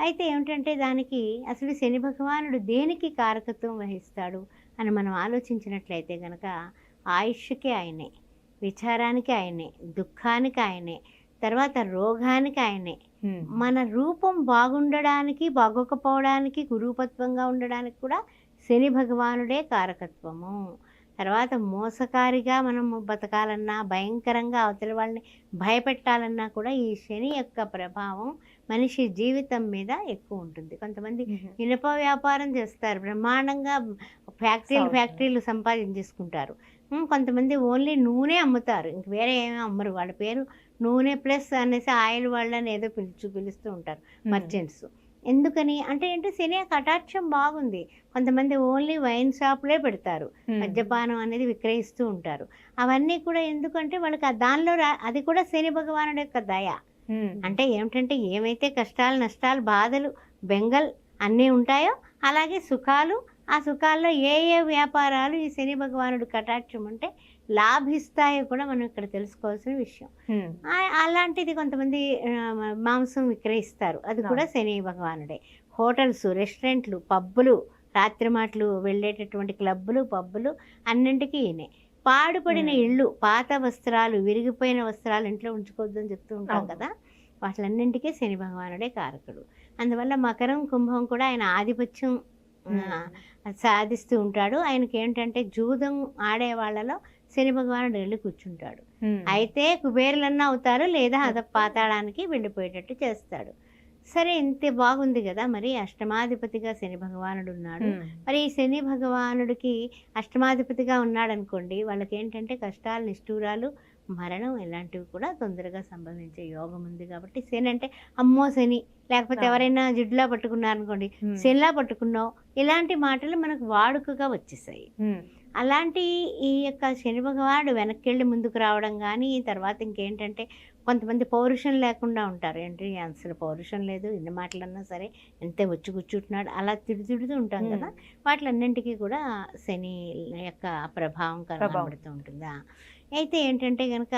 అయితే ఏమిటంటే దానికి అసలు శని భగవానుడు దేనికి కారకత్వం వహిస్తాడు అని మనం ఆలోచించినట్లయితే కనుక ఆయుష్కి ఆయనే విచారానికి ఆయనే దుఃఖానికి ఆయనే తర్వాత రోగానికి ఆయనే. మన రూపం బాగుండడానికి బాగోకపోవడానికి కురూపత్వంగా ఉండడానికి కూడా శని భగవానుడే కారకత్వము. తర్వాత మోసకారిగా మనం బతకాలన్నా భయంకరంగా అవతలి వాళ్ళని భయపెట్టాలన్నా కూడా ఈ శని యొక్క ప్రభావం మనిషి జీవితం మీద ఎక్కువ ఉంటుంది. కొంతమంది ఇనుప వ్యాపారం చేస్తారు. బ్రహ్మాండంగా ఫ్యాక్టరీలు. ఫ్యాక్టరీలు సంపాదించేసుకుంటారు. కొంతమంది ఓన్లీ నూనె అమ్ముతారు. ఇంక వేరే ఏమీ అమ్మరు. వాళ్ళ పేరు నూనె ప్లస్ అనేసి ఆయిల్ వాళ్ళని ఏదో పిలుచు పిలుస్తూ ఉంటారు మర్చెంట్స్. ఎందుకని అంటే ఏంటో? శని కటాక్షం బాగుంది. కొంతమంది ఓన్లీ వైన్ షాప్లే పెడతారు. మద్యపానం అనేది విక్రయిస్తూ ఉంటారు. అవన్నీ కూడా ఎందుకంటే వాళ్ళకి దానిలో రా అది కూడా శని భగవానుడి యొక్క దయ. అంటే ఏమిటంటే ఏమైతే కష్టాలు నష్టాలు బాధలు బెంగల్ అన్నీ ఉంటాయో అలాగే సుఖాలు ఆ సుఖాల్లో ఏ ఏ వ్యాపారాలు ఈ శని భగవానుడు కటాక్షం అంటే లాభిస్తాయో కూడా మనం ఇక్కడ తెలుసుకోవాల్సిన విషయం. అలాంటిది కొంతమంది మాంసం విక్రయిస్తారు. అది కూడా శని భగవానుడే. హోటల్స్ రెస్టారెంట్లు పబ్బులు రాత్రి మాటలు వెళ్ళేటటువంటి క్లబ్బులు పబ్బులు అన్నింటికీ ఈయనే. పాడుపడిన. ఇళ్ళు పాత వస్త్రాలు విరిగిపోయిన వస్త్రాలు ఇంట్లో ఉంచుకోవద్దని చెప్తూ ఉంటాం. కదా వాటిలన్నింటికీ శని భగవానుడే కారకుడు. అందువల్ల మకరం కుంభం కూడా ఆయన ఆధిపత్యం ఆ, సాధిస్తూ ఉంటాడు. ఆయనకి ఏంటంటే జూదం ఆడే వాళ్ళలో శని భగవానుడు వెళ్ళి కూర్చుంటాడు. అయితే కుబేరులన్నా అవుతారు లేదా అద పాతాళానికి వెళ్ళిపోయేటట్టు చేస్తాడు. సరే ఇంతే బాగుంది కదా మరి. అష్టమాధిపతిగా శని భగవానుడు ఉన్నాడు మరి ఈ శని భగవానుడికి అష్టమాధిపతిగా ఉన్నాడు అనుకోండి వాళ్ళకి ఏంటంటే కష్టాలు నిష్ఠూరాలు మరణం ఇలాంటివి కూడా తొందరగా సంభవించే యోగం ఉంది కాబట్టి శని అంటే అమ్మో శని లేకపోతే. ఎవరైనా జిడ్లా పట్టుకున్నారనుకోండి శనిలా పట్టుకున్నావు ఇలాంటి మాటలు మనకు వాడుకగా వచ్చేసాయి. అలాంటి ఈ యొక్క శని భగవానుడు వెనక్కి వెళ్ళి ముందుకు రావడం కానీ తర్వాత ఇంకేంటంటే కొంతమంది పౌరుషం లేకుండా ఉంటారు. ఏంటి? అసలు పౌరుషం లేదు ఎన్ని మాటలన్నా సరే ఎంతే వచ్చి కూర్చుంటున్నాడు అలా తిడు తిడుతూ ఉంటాం కదా. వాటిలన్నింటికీ కూడా శని యొక్క ప్రభావం కనబడుతూ ఉంటుందా? అయితే ఏంటంటే కనుక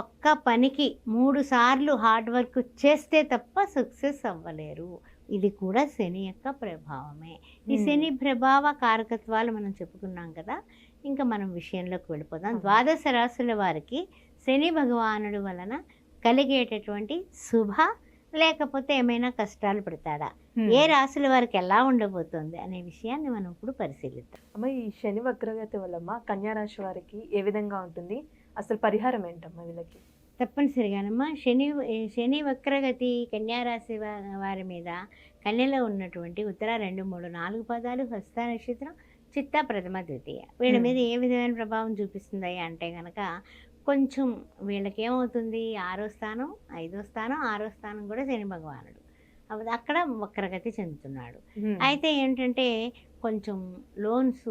ఒక్క పనికి మూడు సార్లు హార్డ్ వర్క్ చేస్తే తప్ప సక్సెస్ అవ్వలేరు. ఇది కూడా శని యొక్క ప్రభావమే. ఈ శని ప్రభావ కారకత్వాలు మనం చెప్పుకున్నాం కదా ఇంకా మనం విషయంలోకి వెళ్ళిపోదాం. ద్వాదశ రాశుల వారికి శని భగవానుడు వలన కలిగేటటువంటి శుభ లేకపోతే ఏమైనా కష్టాలు పెడతాడా? ఏ రాశుల వారికి ఎలా ఉండబోతోంది అనే విషయాన్ని మనం ఇప్పుడు పరిశీలిద్దాం. అమ్మ ఈ శని వక్రగతి వల్లమ్మ కన్యా రాశి వారికి ఏ విధంగా ఉంటుంది? అసలు పరిహారం ఏంటమ్మా వీళ్ళకి? తప్పనిసరిగానమ్మా శని శని వక్రగతి కన్యారాశి వారి మీద కన్యలో ఉన్నటువంటి ఉత్తర రెండు మూడు నాలుగు పదాలు హస్త నక్షత్రం చిత్త ప్రథమ ద్వితీయ. వీళ్ళ. మీద ఏ విధమైన ప్రభావం చూపిస్తుంది అంటే కనుక కొంచెం వీళ్ళకి ఏమవుతుంది ఆరో స్థానం ఐదో స్థానం ఆరో స్థానం కూడా శని భగవానుడు. అక్కడ వక్రగతి చెందుతున్నాడు. అయితే ఏంటంటే కొంచెం లోన్స్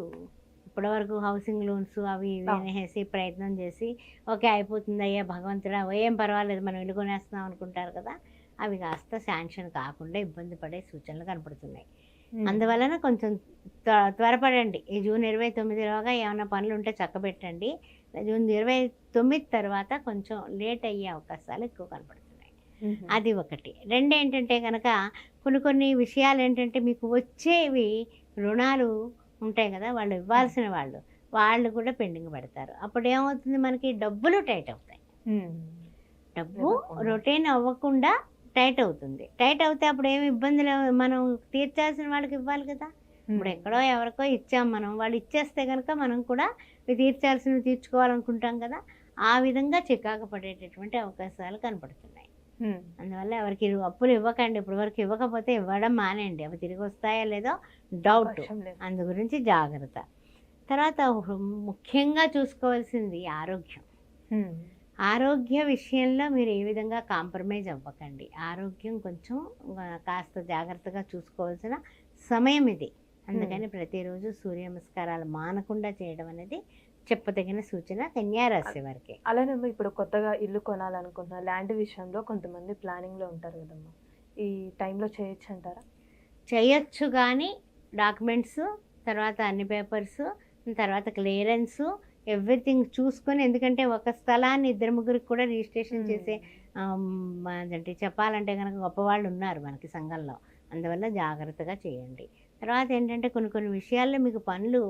ఇప్పటివరకు హౌసింగ్ లోన్స్ అవి ఇవి. అనేసి ప్రయత్నం చేసి ఓకే అయిపోతుంది అయ్యా భగవంతుడా ఏం పర్వాలేదు మనం ఇల్లు కొనేస్తున్నాం అనుకుంటారు కదా అవి కాస్త శాంక్షన్ కాకుండా ఇబ్బంది పడే సూచనలు కనపడుతున్నాయి. అందువలన కొంచెం త్వ- త్వరపడండి. ఈ జూన్ ఇరవై తొమ్మిదిలోగా ఏమైనా పనులు ఉంటే చక్కబెట్టండి. జూన్ ఇరవై తొమ్మిది తర్వాత కొంచెం లేట్ అయ్యే అవకాశాలు ఎక్కువ కనపడుతున్నాయి. అది ఒకటి. రెండు ఏంటంటే కనుక కొన్ని కొన్ని విషయాలు ఏంటంటే మీకు వచ్చేవి రుణాలు ఉంటాయి కదా వాళ్ళు ఇవ్వాల్సిన వాళ్ళు. వాళ్ళు కూడా పెండింగ్ పెడతారు. అప్పుడు ఏమవుతుంది మనకి? డబ్బులు టైట్ అవుతాయి. డబ్బు. రొటీన్ అవ్వకుండా టైట్ అవుతుంది. టైట్ అవుతే అప్పుడు ఏమి? ఇబ్బందులు మనం తీర్చాల్సిన వాళ్ళకి ఇవ్వాలి కదా. ఇప్పుడు ఎక్కడో ఎవరికో ఇచ్చాం మనం. వాళ్ళు ఇచ్చేస్తే కనుక మనం కూడా తీర్చాల్సినవి తీర్చుకోవాలనుకుంటాం కదా. ఆ విధంగా చికాకు పడేటటువంటి అవకాశాలు కనపడుతున్నాయి. అందువల్ల ఎవరికి అప్పులు ఇవ్వకండి. ఇప్పుడు వరకు ఇవ్వకపోతే ఇవ్వడం మానేయండి. అవి తిరిగి వస్తాయో లేదో డౌట్. అందు గురించి జాగ్రత్త. తర్వాత ముఖ్యంగా చూసుకోవాల్సింది ఆరోగ్యం. ఆరోగ్య విషయంలో మీరు ఏ విధంగా కాంప్రమైజ్ అవ్వకండి. ఆరోగ్యం కొంచెం కాస్త జాగ్రత్తగా చూసుకోవాల్సిన సమయం ఇది. అందుకని ప్రతిరోజు సూర్య నమస్కారాలు మానకుండా చేయడం అనేది చెప్పదగిన సూచన కన్యారాశి వారికి. అలానే ఇప్పుడు కొత్తగా ఇల్లు కొనాలనుకుంటున్నా ల్యాండ్ విషయంలో కొంతమంది ప్లానింగ్లో ఉంటారు కదమ్మా. ఈ టైంలో చేయొచ్చు అంటారా? చేయొచ్చు కానీ డాక్యుమెంట్స్ తర్వాత అన్ని పేపర్స్ తర్వాత క్లియరెన్స్ ఎవ్రీథింగ్ చూసుకొని ఎందుకంటే ఒక స్థలాన్ని ఇద్దరు ముగ్గురికి కూడా రిజిస్ట్రేషన్ చేసే అదేంటి చెప్పాలంటే కనుక గొప్పవాళ్ళు ఉన్నారు మనకి సంఘంలో. అందువల్ల జాగ్రత్తగా చేయండి. తర్వాత ఏంటంటే కొన్ని కొన్ని విషయాల్లో మీకు పనులు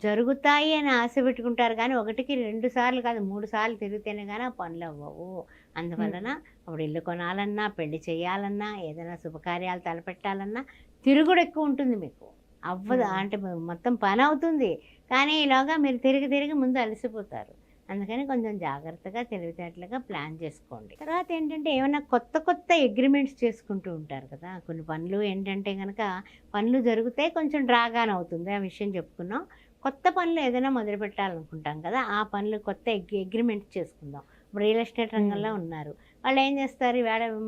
జరుగుతాయి అని ఆశ పెట్టుకుంటారు కానీ ఒకటికి రెండు సార్లు కాదు మూడు సార్లు తిరిగితేనే కానీ ఆ పనులు అవ్వవు. అందువలన అప్పుడు ఇల్లు కొనాలన్నా పెళ్ళి చేయాలన్నా ఏదైనా శుభకార్యాలు తలపెట్టాలన్నా తిరుగుడు ఎక్కువ ఉంటుంది మీకు. అవ్వదు. అంటే మొత్తం పని అవుతుంది. కానీ ఇలాగా మీరు తిరిగి తిరిగి ముందు అలసిపోతారు. అందుకని కొంచెం జాగ్రత్తగా తెలివితేటలుగా ప్లాన్ చేసుకోండి. తర్వాత ఏంటంటే ఏమైనా కొత్త కొత్త అగ్రిమెంట్స్ చేసుకుంటూ ఉంటారు కదా కొన్ని పనులు ఏంటంటే కనుక పనులు జరిగితే కొంచెం డ్రాగాన్ అవుతుంది. ఆ విషయం చెప్పుకున్నాం. కొత్త పనులు ఏదైనా మొదలు పెట్టాలనుకుంటాం కదా ఆ పనులు కొత్త అగ్రిమెంట్స్ చేసుకుందాం. రియల్ ఎస్టేట్ రంగంలో ఉన్నారు. వాళ్ళు ఏం చేస్తారు?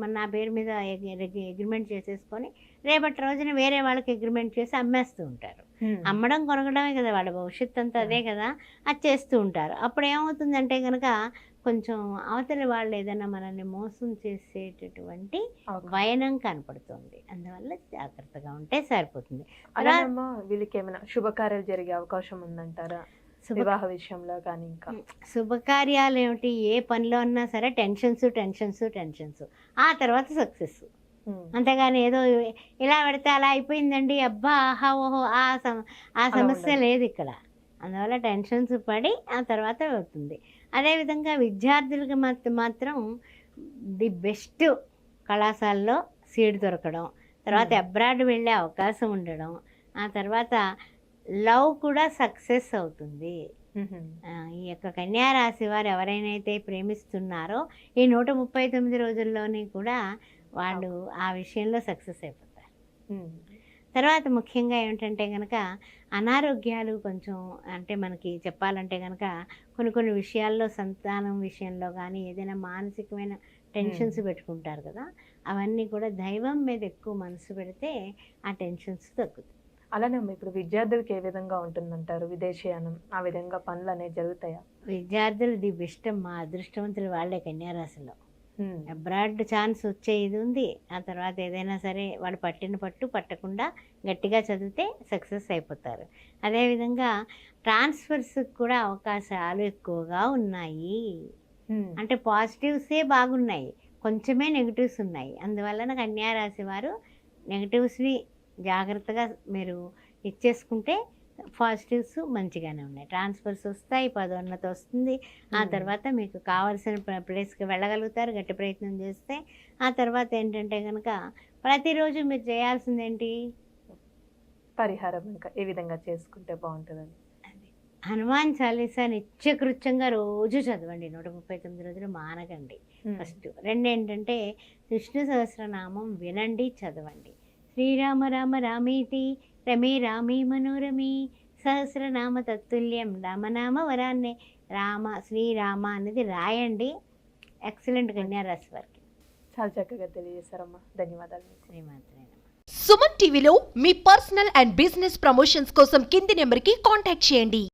మన నా పేరు మీద అగ్రిమెంట్ చేసేసుకొని రేపటి రోజున వేరే వాళ్ళకి అగ్రిమెంట్ చేసి అమ్మేస్తూ ఉంటారు. మ్మ్. అమ్మడం కొనగడమే కదా వాళ్ళ భవిష్యత్తు అంతా అదే కదా అది చేస్తూ ఉంటారు. అప్పుడు ఏమవుతుందంటే కనుక కొంచెం అవతలి వాళ్ళు ఏదైనా మనల్ని మోసం చేసేటటువంటి. వయనం కనపడుతుంది. అందువల్ల జాగ్రత్తగా ఉంటే సరిపోతుంది. వీళ్ళకి ఏమైనా శుభకార్యాలు జరిగే అవకాశం ఉందంటారా? శుభ వివాహ విషయంలో కానీ ఇంకా? శుభకార్యాలు ఏమిటి? ఏ పనిలో ఉన్నా సరే టెన్షన్స్ టెన్షన్స్ టెన్షన్స్. ఆ తర్వాత సక్సెస్. అంతేగాని ఏదో ఇలా పెడితే అలా అయిపోయిందండి. అబ్బా ఆహా ఓహో ఆ సమ ఆ సమస్య. లేదు ఇక్కడ. అందువల్ల టెన్షన్స్ పడి ఆ తర్వాత అవుతుంది. అదేవిధంగా విద్యార్థులకి మాత్రం మాత్రం ది బెస్ట్ కళాశాలలో సీట్ దొరకడం తర్వాత. అబ్రాడ్ వెళ్ళే అవకాశం ఉండడం ఆ తర్వాత లవ్ కూడా సక్సెస్ అవుతుంది. ఈ యొక్క కన్యా రాశి వారు ఎవరైతే ప్రేమిస్తున్నారో ఈ నూట ముప్పై తొమ్మిది రోజుల్లోని కూడా వాళ్ళు ఆ విషయంలో సక్సెస్ అయిపోతారు. తర్వాత ముఖ్యంగా ఏమిటంటే కనుక అనారోగ్యాలు కొంచెం అంటే మనకి చెప్పాలంటే కనుక కొన్ని కొన్ని విషయాల్లో సంతానం విషయంలో కానీ ఏదైనా మానసికమైన టెన్షన్స్ పెట్టుకుంటారు కదా అవన్నీ కూడా దైవం మీద ఎక్కువ మనసు పెడితే ఆ టెన్షన్స్ తగ్గుతాయి. అలానే ఇప్పుడు విద్యార్థులకి ఏ విధంగా ఉంటుందంటారు? విదేశీయానం ఆ విధంగా పనులు అనేవి జరుగుతాయా? విద్యార్థులు ది బెస్ట్ మా అదృష్టవంతులు వాళ్ళే కన్యారాశిలో. మ్మ్. అబ్రాడ్ ఛాన్స్ వచ్చే ఇది ఉంది. ఆ తర్వాత ఏదైనా సరే వాడు పట్టిన పట్టు పట్టకుండా గట్టిగా చదివితే సక్సెస్ అయిపోతారు. అదేవిధంగా ట్రాన్స్ఫర్స్ కూడా అవకాశాలు ఎక్కువగా ఉన్నాయి. అంటే పాజిటివ్సే బాగున్నాయి. కొంచెమే నెగిటివ్స్ ఉన్నాయి. అందువలన కన్యా రాశి వారు నెగిటివ్స్ని జాగ్రత్తగా మీరు ఇచ్చేసుకుంటే పాజిటివ్స్ మంచిగానే ఉన్నాయి. ట్రాన్స్ఫర్స్ వస్తాయి పదోన్నతి వస్తుంది. ఆ. తర్వాత మీకు కావాల్సిన ప్లేస్కి వెళ్ళగలుగుతారు గట్టి ప్రయత్నం చేస్తే. ఆ తర్వాత ఏంటంటే కనుక ప్రతిరోజు మీరు చేయాల్సింది ఏంటి? పరిహారం ఇంకా ఏ విధంగా చేసుకుంటే బాగుంటుందని హనుమాన్ చాలీసా నిత్యకృత్యంగా రోజు చదవండి. నూట ముప్పై తొమ్మిది రోజులు మానకండి. ఫస్ట్ రెండు ఏంటంటే విష్ణు సహస్రనామం వినండి చదవండి. శ్రీరామ రామ రామేతి రమే రామే మనోరమే సహస్రనామ తత్తుల్యం రామనామ వరాన్నే రామ శ్రీరామ అనేది రాయండి. ఎక్సలెంట్ కన్యారాశి వారికి. చాలా చక్కగా తెలియజేశారమ్మా. ధన్యవాదాలు మీకు. శ్రీమాత్రే నమః. సుమన్ టీవీలో మీ పర్సనల్ అండ్ బిజినెస్ ప్రమోషన్స్ కోసం కింది నెంబర్కి కాంటాక్ట్ చేయండి.